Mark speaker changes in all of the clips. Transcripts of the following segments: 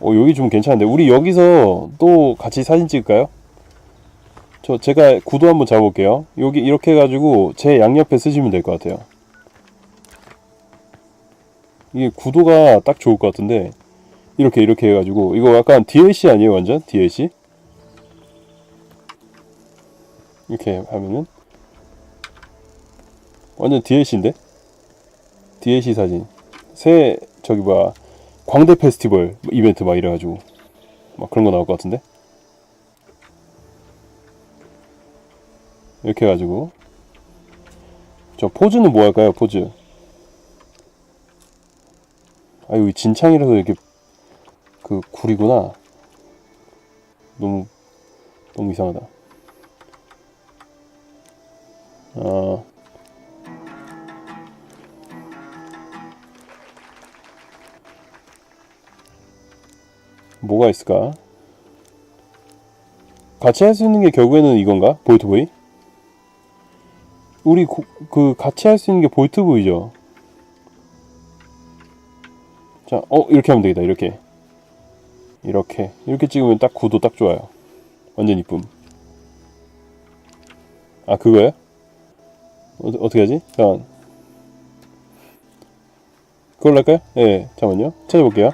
Speaker 1: 어, 여기 좀 괜찮은데. 우리 여기서 또 같이 사진 찍을까요? 저, 제가 구도 한번 잡아볼게요. 여기 이렇게 해가지고 제 양옆에 쓰시면 될 것 같아요. 이게 구도가 딱 좋을 것 같은데. 이렇게, 이렇게 해가지고. 이거 약간 DLC 아니에요, 완전? DLC? 이렇게 하면은. 완전 DLC인데? DLC 사진. 새, 저기 뭐야. 광대 페스티벌 이벤트 막 이래가지고 막 그런 거 나올 것 같은데? 이렇게 해가지고. 저 포즈는 뭐 할까요 포즈? 아 여기 진창이라서 이렇게 그 굴이구나. 너무 너무 이상하다. 아 뭐가 있을까? 같이 할 수 있는 게 결국에는 이건가? 볼트보이? 우리 고, 그 같이 할 수 있는 게 볼트보이죠. 자, 어 이렇게 하면 되겠다. 이렇게 이렇게 이렇게 찍으면 딱 구도 딱 좋아요. 완전 이쁨. 아 그거야? 어, 어떻게 하지? 잠깐. 그걸로 할까요? 예, 네, 잠깐만요. 찾아볼게요.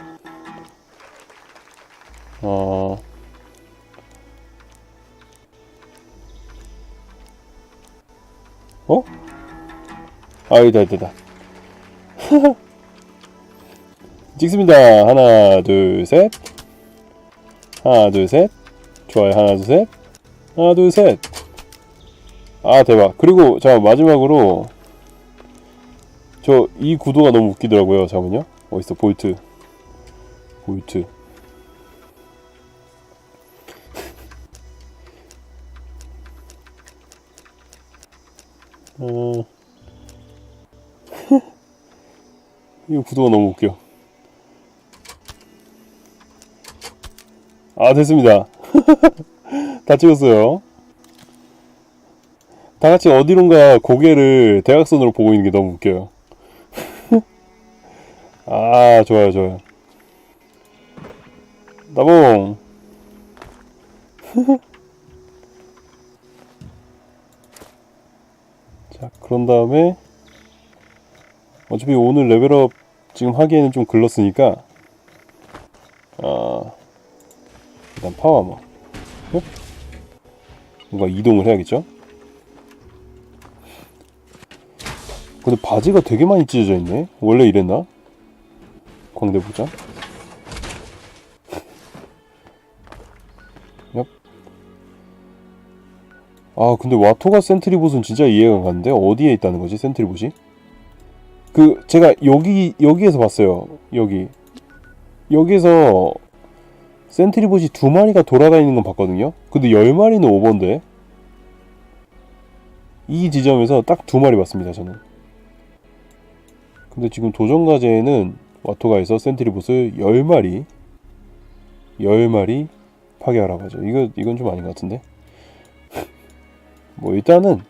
Speaker 1: 어. 어? 아, 여기다, 여기다. 찍습니다. 하나, 둘, 셋. 하나, 둘, 셋. 좋아요. 하나, 둘, 셋. 하나, 둘, 셋. 아, 대박. 그리고, 자, 마지막으로. 저, 이 구도가 너무 웃기더라고요. 잠깐만요. 어딨어, 볼트. 볼트. 어... 이거 구도가 너무 웃겨. 아, 됐습니다. 다 찍었어요. 다 같이 어디론가 고개를 대각선으로 보고 있는 게 너무 웃겨요. 아, 좋아요, 좋아요. 나봉. 자, 그런 다음에 어차피 오늘 레벨업 지금 하기에는 좀 글렀으니까 아 일단 파워머 어? 뭔가 이동을 해야겠죠? 근데 바지가 되게 많이 찢어져 있네 원래 이랬나? 광대 보자 아 근데 와토가 센트리봇은 진짜 이해가 안 가는데? 어디에 있다는 거지 센트리봇이? 그 제가 여기 여기에서 봤어요 여기. 여기서 센트리봇이 두 마리가 돌아가 있는 건 봤거든요? 근데 열 마리는 오버인데? 이 지점에서 딱 두 마리 봤습니다 저는. 근데 지금 도전 과제에는 와토가에서 센트리봇을 열 마리 열 마리 파괴하라고 하죠. 이거 이건 좀 아닌 것 같은데 뭐 일단은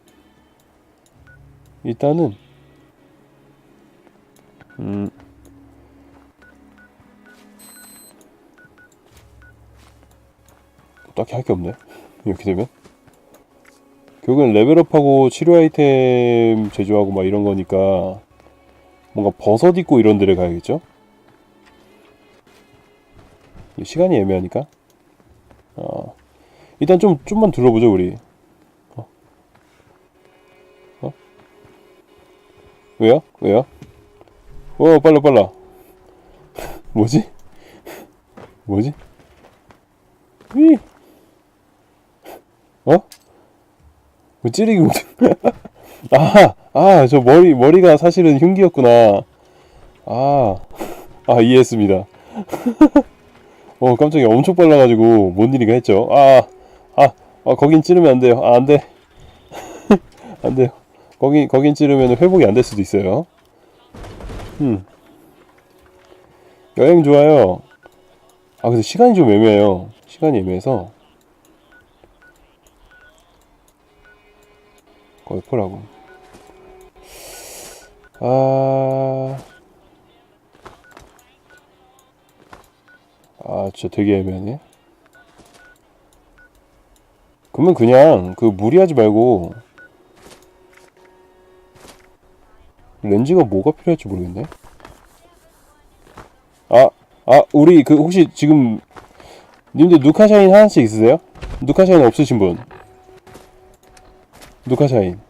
Speaker 1: 일단은 음 딱히 할 게 없네. 이렇게 되면. 결국엔 레벨업하고 치료 아이템 제조하고 막 이런 거니까 뭔가 버섯 입고 이런 데를 가야겠죠? 시간이 애매하니까? 어 일단 좀 좀만 둘러보죠 우리 왜요? 왜요? 어 빨라 빨라 뭐지? 뭐지? 휘 어? 뭐 찌르기 못 아, 아, 저 머리, 머리가 사실은 흉기였구나. 아, 아, 이해했습니다. 어, 깜짝이야. 엄청 빨라가지고, 뭔 일인가 했죠. 아, 아, 아, 거긴 찌르면 안 돼요. 아, 안 돼. 안 돼요. 거기 거긴 찌르면 회복이 안 될 수도 있어요. 음. 여행 좋아요. 아 근데 시간이 좀 애매해요. 시간이 애매해서 골프라고. 아. 아아 진짜 되게 애매하네 그러면 그냥 그 무리하지 말고 렌즈가 뭐가 필요할지 모르겠네 아, 아 우리 그 혹시 지금 님들 누카샤인 하나씩 있으세요? 누카샤인 없으신 분 누카샤인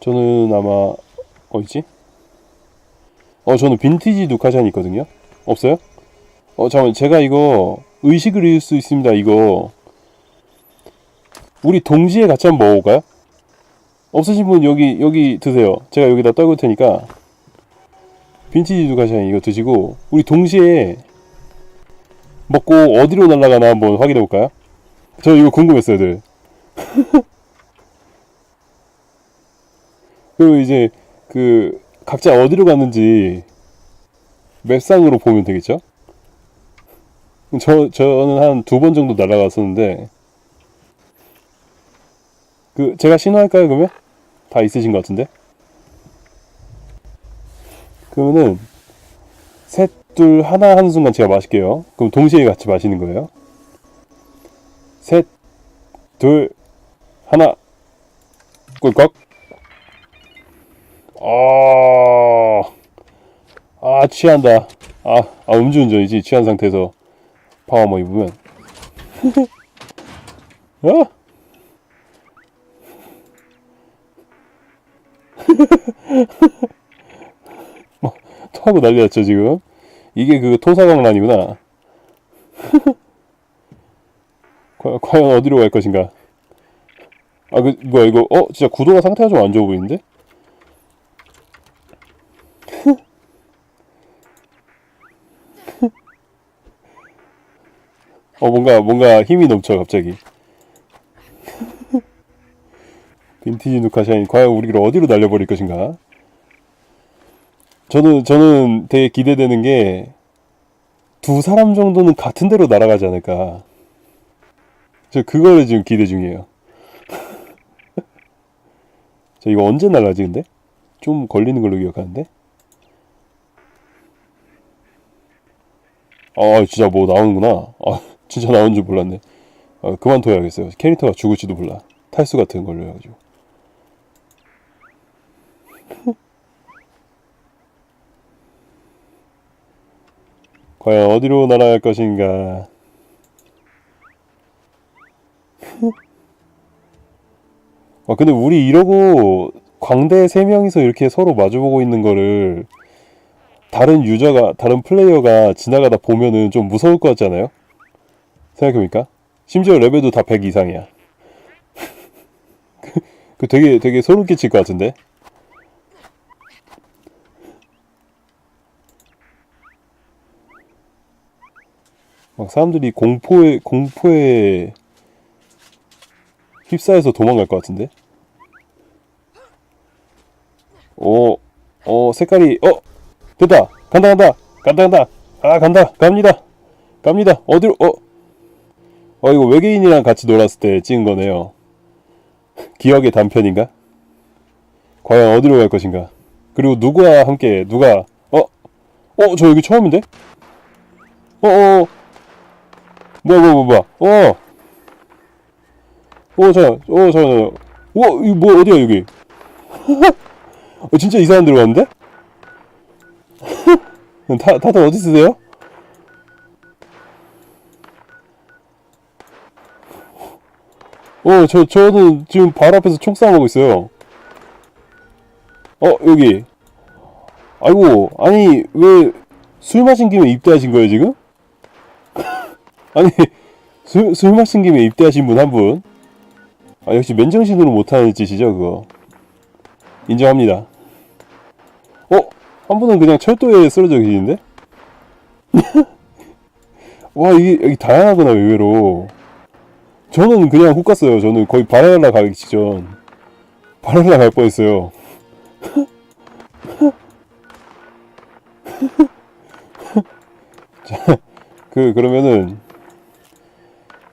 Speaker 1: 저는 아마 어디지? 어 저는 빈티지 누카샤인 있거든요 없어요? 어 잠깐만 제가 이거 의식을 잃을 수 있습니다 이거 우리 동시에 같이 한번 먹어볼까요? 없으신 분 여기 여기 드세요 제가 여기다 떨굴 테니까 빈티지 누카샤인 이거 드시고 우리 동시에 먹고 어디로 날아가나 한번 확인해 볼까요? 저 이거 궁금했어요 늘 그리고 이제 그 각자 어디로 갔는지 맵상으로 보면 되겠죠? 저 저는 한 두 번 정도 날아갔었는데 그 제가 신호할까요 그러면 다 있으신 것 같은데 그러면은 셋 둘 하나 하는 순간 제가 마실게요 그럼 동시에 같이 마시는 거예요 셋 둘 하나 꿀꺽 아, 아 취한다. 아, 아 음주운전이지 취한 상태에서 파워머 입으면. 어? 뭐, 토하고 난리 났죠 지금. 이게 그 토사광란이구나. 과- 과연 어디로 갈 것인가? 아, 그, 뭐야, 이거, 어, 진짜 구도가 상태가 좀 안 좋아 보이는데? 어 뭔가 뭔가 힘이 넘쳐 갑자기 빈티지 누카샤인 과연 우리를 어디로 날려버릴 것인가? 저는 저는 되게 기대되는 게 두 사람 정도는 같은 데로 날아가지 않을까. 저 그거를 지금 기대 중이에요. 저 이거 언제 날아가지 근데? 좀 걸리는 걸로 기억하는데? 아 진짜 뭐 나오는구나. 아 진짜 나온 줄 몰랐네. 아, 그만둬야겠어요. 캐릭터가 죽을지도 몰라. 탈수 같은 걸로 해가지고 과연 어디로 날아갈 것인가? 아 근데 우리 이러고 광대 세 명이서 이렇게 서로 마주보고 있는 거를 다른 유저가 다른 플레이어가 지나가다 보면은 좀 무서울 것 같지 않아요? 생각해보니까? 심지어 레벨도 다 100 이상이야. 그, 그 되게 되게 소름 끼칠 것 같은데 막 사람들이 공포에 공포에 휩싸여서 도망갈 것 같은데? 오, 어 색깔이 어 됐다. 간다 간다. 간다 간다. 아 간다. 갑니다. 갑니다. 어디로 어? 어 이거 외계인이랑 같이 놀았을 때 찍은 거네요. 기억의 단편인가? 과연 어디로 갈 것인가? 그리고 누구와 함께 누가 어 어 저 여기 처음인데? 어어 뭐야 뭐야 뭐야 뭐야 어어저어저 우와 이거 뭐 어디야 여기 어, 진짜 이상한 데로 갔는데 다, 다들 어디 쓰세요? 어, 저, 저는 지금 바로 앞에서 총 싸움하고 있어요. 어, 여기. 아이고, 아니, 왜 술 마신 김에 입대하신 거예요, 지금? 아니, 술, 술 마신 김에 입대하신 분 한 분. 아, 역시 맨정신으로 못하는 짓이죠, 그거. 인정합니다. 어? 한 분은 그냥 철도에 쓰러져 계시는데? 와 이게 여기 다양하구나 의외로 저는 그냥 훅 갔어요 저는 거의 바랄라 가기 직전 바랄라 갈 뻔했어요 자, 그 그러면은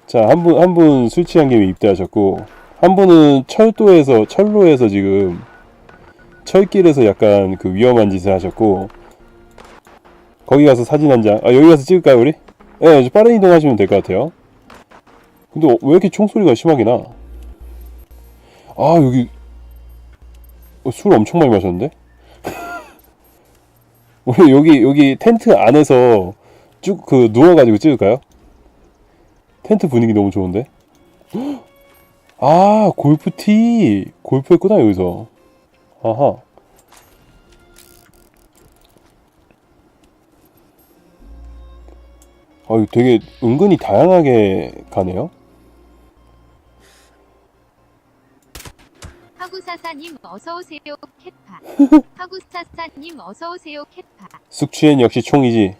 Speaker 1: 자 한 분 한 분 술 취한 김에 입대하셨고 한 분은 철도에서 철로에서 지금 철길에서 약간 그 위험한 짓을 하셨고 거기 가서 사진 한 장. 아, 여기 가서 찍을까요, 우리? 예, 네, 빠른 이동하시면 될 것 같아요. 근데 어, 왜 이렇게 총소리가 심하게 나? 아, 여기 어, 술 엄청 많이 마셨는데? 우리 여기 여기 텐트 안에서 쭉 그 누워가지고 찍을까요? 텐트 분위기 너무 좋은데? 아 골프 티. 골프 했구나 여기서. 아하. 아 되게 은근히 다양하게 가네요.
Speaker 2: 하구사사님 어서오세요 캣파. 하구사사님 어서오세요 캣파.
Speaker 1: 숙취엔 역시 총이지.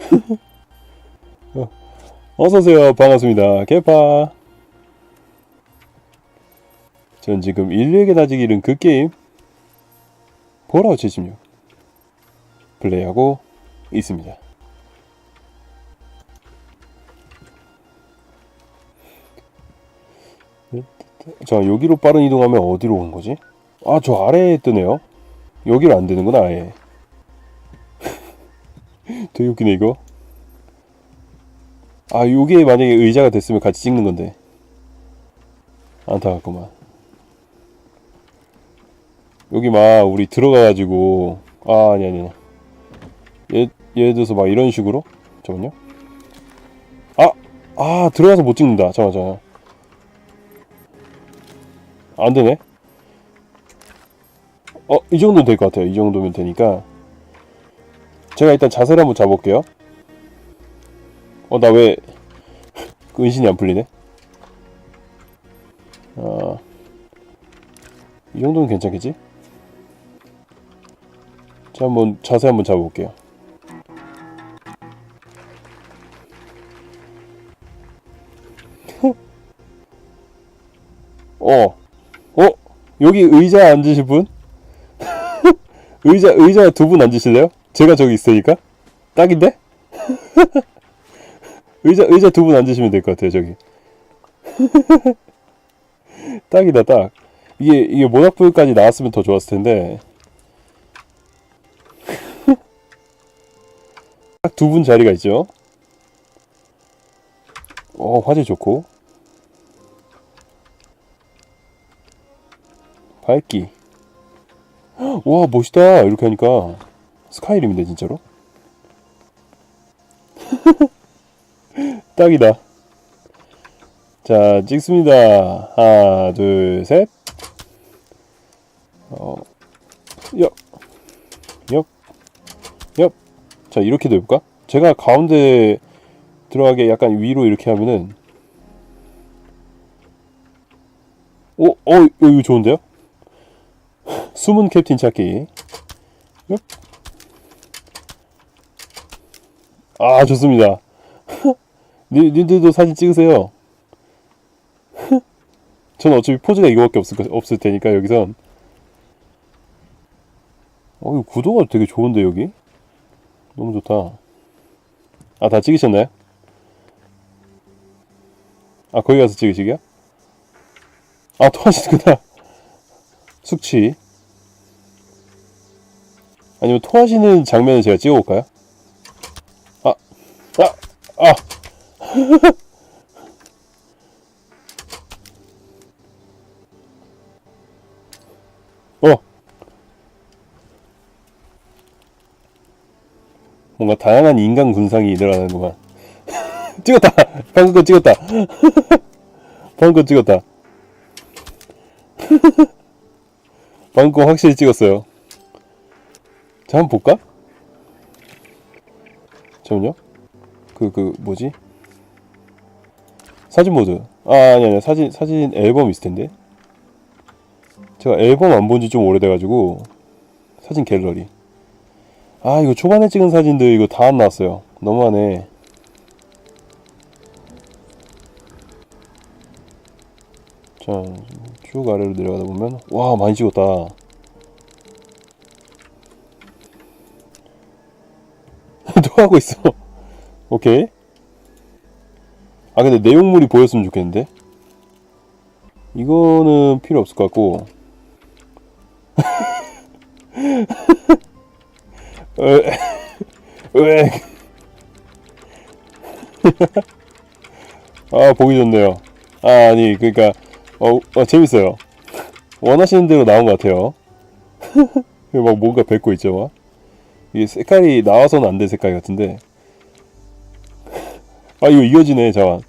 Speaker 1: 어, 어서오세요. 반갑습니다. 개파. 전 지금 인류에게 다지기 이른 그 게임 보라우 76 플레이하고 있습니다. 자 여기로 빠른 이동하면 어디로 오는 거지? 아 저 아래에 뜨네요. 여기로 안 되는구나 아예. 되게 웃기네 이거 아 요게 만약에 의자가 됐으면 같이 찍는 건데. 안타깝구만. 여기 막 우리 들어가가지고 아 아니 아니 아니. 예, 예를 들어서 막 이런 식으로? 잠깐만요. 아! 아 들어가서 못 찍는다. 잠깐만 잠깐만. 안되네. 어 이 정도면 될것 같아요. 이 정도면 되니까. 제가 일단 자세를 한번 잡아볼게요 어 나 왜 은신이 안 풀리네 아, 이 정도는 괜찮겠지? 자 한번 자세 한번 잡아볼게요 어, 어, 여기 의자 앉으실 분? 의자, 의자 두 분 앉으실래요? 제가 저기 있으니까? 딱인데? 의자, 의자 두 분 앉으시면 될 것 같아요, 저기. 딱이다, 딱. 이게, 이게 모닥불까지 나왔으면 더 좋았을 텐데. 딱 두 분 자리가 있죠? 어, 화질 좋고. 밝기. 와, 멋있다. 이렇게 하니까. 스카이림인데, 진짜로? 딱이다. 자, 찍습니다. 하나, 둘, 셋. 어, 옆, 옆, 옆. 자, 이렇게도 해볼까? 제가 가운데 들어가게 약간 위로 이렇게 하면은, 오, 어, 이거 좋은데요? 숨은 캡틴 찾기. 옆. 아, 좋습니다. 니, 님들도 사진 찍으세요. 저는 어차피 포즈가 이거밖에 없을, 거- 없을 테니까, 여기선. 어, 이 구도가 되게 좋은데, 여기? 너무 좋다. 아, 다 찍으셨나요? 아, 거기 가서 찍으시게요? 아, 또 하시구나. 숙취. 아니면 토하시는 장면을 제가 찍어볼까요? 아, 아, 아! 어! 뭔가 다양한 인간 군상이 일어나는구만. 찍었다! 방금 거 찍었다! 방금 거 찍었다. 방금 거 확실히 찍었어요. 자, 한번 볼까? 잠깐만요. 그, 그, 뭐지? 사진 모드. 아, 아니, 아니, 사진, 사진 앨범 있을 텐데. 제가 앨범 안 본 지 좀 오래돼가지고, 사진 갤러리. 아, 이거 초반에 찍은 사진들 이거 다 안 나왔어요. 너무하네. 자, 쭉 아래로 내려가다 보면, 와, 많이 찍었다. 또 하고 있어. 오케이. 아 근데 내용물이 보였으면 좋겠는데. 이거는 필요 없을 것 같고. 에, 왜? 아 보기 좋네요. 아 아니 그러니까 어, 어 재밌어요. 원하시는 대로 나온 것 같아요. 막 뭔가 뱉고 있죠, 막. 이게 색깔이 나와서는 안 될 색깔 같은데. 아 이거 이어지네, 잠깐.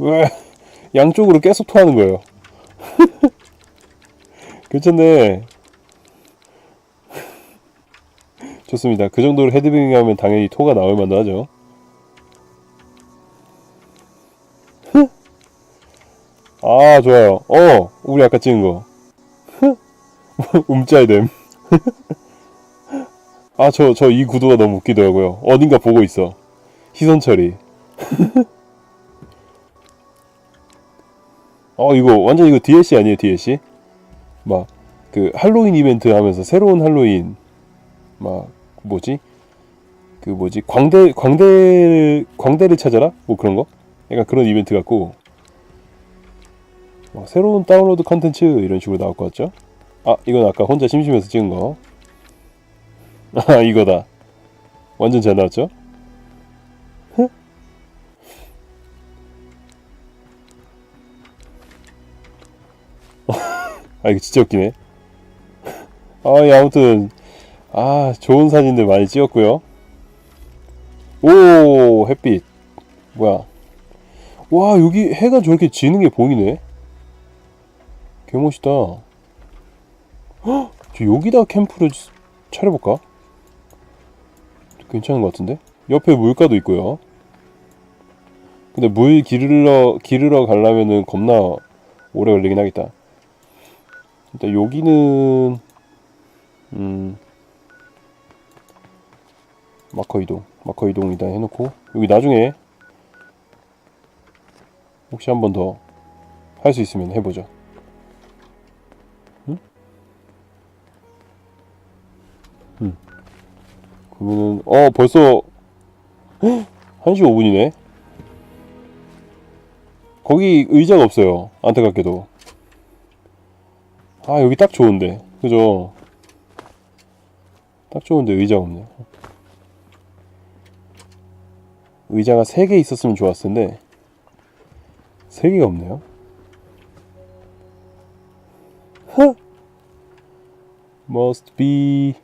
Speaker 1: 왜 양쪽으로 계속 토하는 거예요. 괜찮네. 좋습니다. 그 정도로 헤드뱅잉 하면 당연히 토가 나올 만도 하죠. 아, 좋아요. 어, 우리 아까 찍은 거. 움짤 됨. 아, 저, 저 이 구도가 너무 웃기더라고요. 어딘가 보고 있어. 시선 처리. 어, 이거, 완전 이거 DLC 아니에요, DLC? 막, 그, 할로윈 이벤트 하면서 새로운 할로윈, 막, 뭐지? 그 뭐지? 광대, 광대, 광대를 찾아라? 뭐 그런 거? 약간 그런 이벤트 같고, 막 새로운 다운로드 컨텐츠 이런 식으로 나올 것 같죠? 아, 이건 아까 혼자 심심해서 찍은 거. 아, 이거다. 완전 잘 나왔죠? 아, 이거 진짜 웃기네. 아, 예, 아무튼, 아, 좋은 사진들 많이 찍었고요. 오, 햇빛. 뭐야. 와, 여기 해가 저렇게 지는 게 보이네. 개 멋있다. 헉, 저 여기다 캠프를 차려볼까? 괜찮은 것 같은데? 옆에 물가도 있고요. 근데 물 기르러, 기르러 가려면은 겁나 오래 걸리긴 하겠다. 일단 여기는, 음, 마커 이동, 마커 이동 일단 해놓고, 여기 나중에 혹시 한 번 더 할 수 있으면 해보죠. 그러면은 어 벌써 1시 5분이네? 거기 의자가 없어요. 안타깝게도 아 여기 딱 좋은데 그죠 딱 좋은데 의자가 없네 의자가 3개 있었으면 좋았을 텐데 3개가 없네요 must be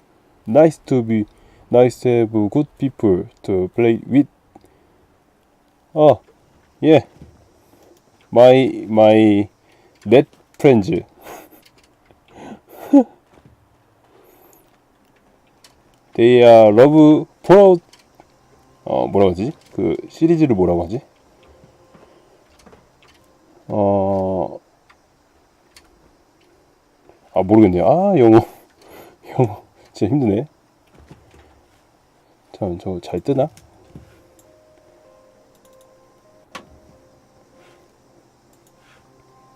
Speaker 1: nice to be nice to have good people to play with. Oh, yeah. My my net friends. They are love proud. 어 뭐라고 하지? 그 시리즈를 뭐라고 하지? 어. 아 모르겠네요. 아 영어 영어 진짜 힘드네. 참, 저거 잘 뜨나?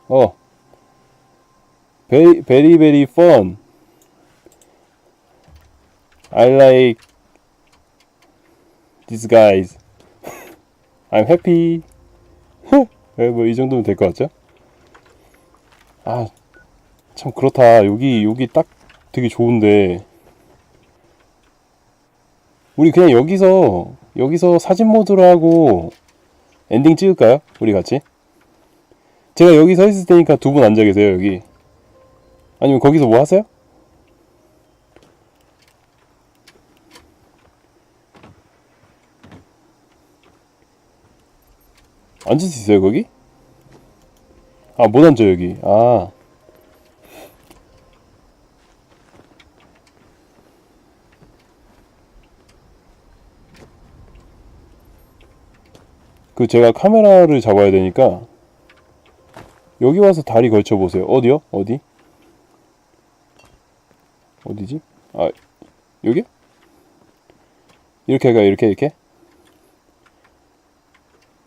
Speaker 1: 어. very, very, very fun. I like these guys. I'm happy. 뭐 이 정도면 될 것 같죠? 아, 참 그렇다. 여기 여기 딱 되게 좋은데 우리 그냥 여기서 여기서 사진 모드로 하고 엔딩 찍을까요? 우리 같이? 제가 여기 서 있을 테니까 두 분 앉아 계세요 여기 아니면 거기서 뭐 하세요? 앉을 수 있어요 거기? 아 못 앉아 여기 아 그 제가 카메라를 잡아야 되니까 여기 와서 다리 걸쳐 보세요. 어디요? 어디? 어디지? 아 여기? 이렇게 가 이렇게 이렇게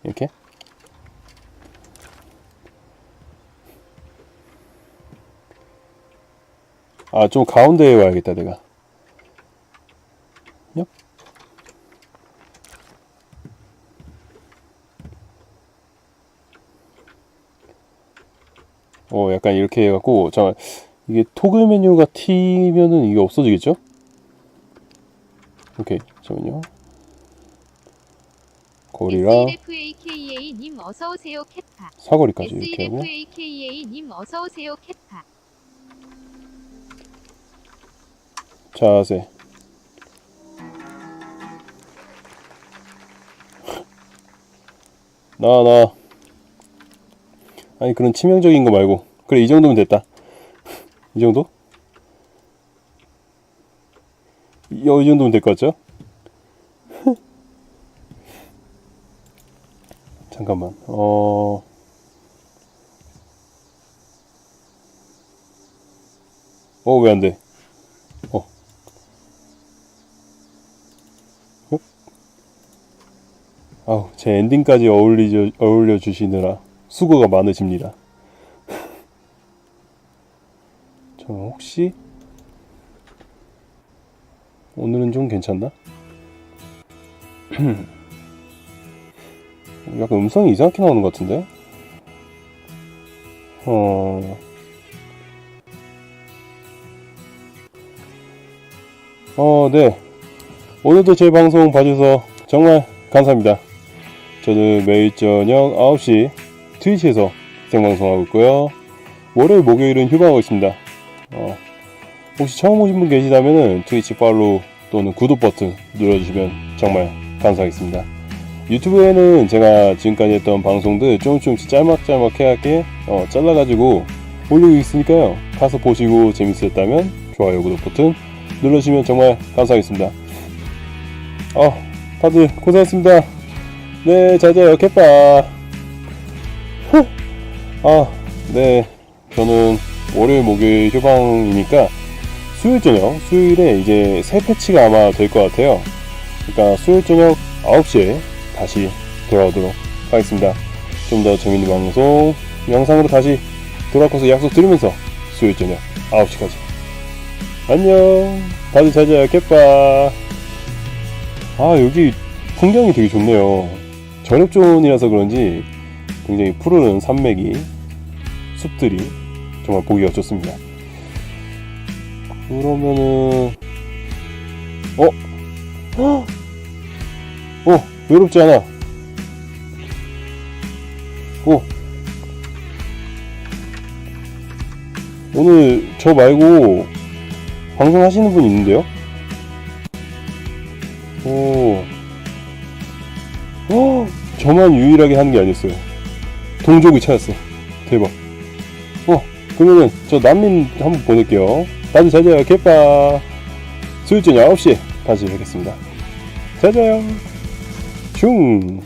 Speaker 1: 이렇게 아 좀 가운데에 와야겠다 내가. 얍. 어, 약간 이렇게 해갖고, 잠깐 이게 토글 메뉴가 T면은 이게 없어지겠죠? 오케이 잠깐만요. 거리랑
Speaker 2: SLFAKA님 어서 오세요 캣파.
Speaker 1: 사거리까지 이렇게 하고.
Speaker 2: SLFAKA님 어서 오세요 캣파
Speaker 1: 자세 나와 나와 아니 그런 치명적인 거 말고. 그래 이 정도면 됐다. 이 정도? 이, 어, 이 정도면 될 것 같죠? 잠깐만. 어... 어 왜 안 돼 어. 어? 아우, 제 엔딩까지 어울리, 어울려 주시느라 수고가 많으십니다. 저 혹시 오늘은 좀 괜찮나? 약간 음성이 이상하게 나오는 것 같은데? 어... 어, 네. 오늘도 제 방송 봐주셔서 정말 감사합니다. 저는 매일 저녁 9시 트위치에서 생방송하고 있고요. 월요일, 목요일은 휴방하고 있습니다. 어, 혹시 처음 오신 분 계시다면 트위치 팔로우 또는 구독 버튼 눌러주시면 정말 감사하겠습니다. 유튜브에는 제가 지금까지 했던 방송들 조금씩 조금씩 짤막짤막하게 어, 잘라가지고 올리고 있으니까요. 가서 보시고 재밌었다면 좋아요, 구독 버튼 눌러주시면 정말 감사하겠습니다. 어, 다들 고생했습니다. 네, 잘 자요, 캣빠. 아, 네. 저는 월요일, 목요일 휴방이니까 수요일 저녁, 수요일에 이제 새 패치가 아마 될 것 같아요. 그러니까 수요일 저녁 9시에 다시 돌아오도록 하겠습니다. 좀 더 재밌는 방송, 영상으로 다시 것을 약속드리면서 수요일 저녁 9시까지. 안녕. 다들 잘 자요, 캣빠. 아, 여기 풍경이 되게 좋네요. 저녁존이라서 그런지 굉장히 푸르른 산맥이, 숲들이 정말 보기가 좋습니다. 그러면은, 어? 헉! 어, 외롭지 않아. 어. 오늘 저 말고 방송하시는 분 있는데요? 오. 어, 저만 유일하게 하는 게 아니었어요. 동족이 찾았어. 대박. 어, 그러면은 저 난민 한번 보낼게요. 잘 자요. 개빠. 수요일 저녁 9시에 다시 뵙겠습니다. 잘 자요. 슝.